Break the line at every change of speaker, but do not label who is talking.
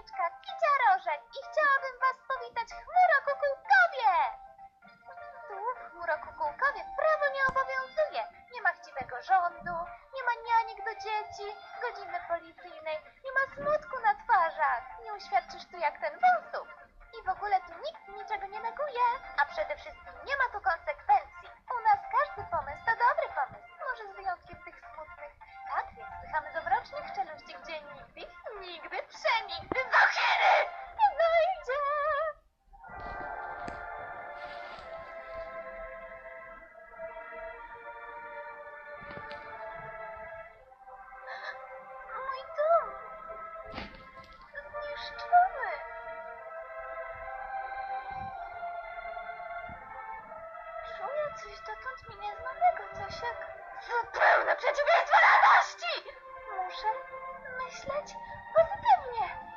Słoneczka, Kicia Rożek i chciałabym Was powitać chmurokukułkowie! Tu chmurokukułkowie prawo nie obowiązuje. Nie ma chciwego rządu, nie ma nianik do dzieci, godziny policyjnej, nie ma smutku na twarzach. Nie uświadczysz tu jak ten wąsów. I w ogóle tu nikt nic coś dotąd mi nieznanego, coś jak... Zupełne przeciwieństwo radości! Muszę myśleć pozytywnie.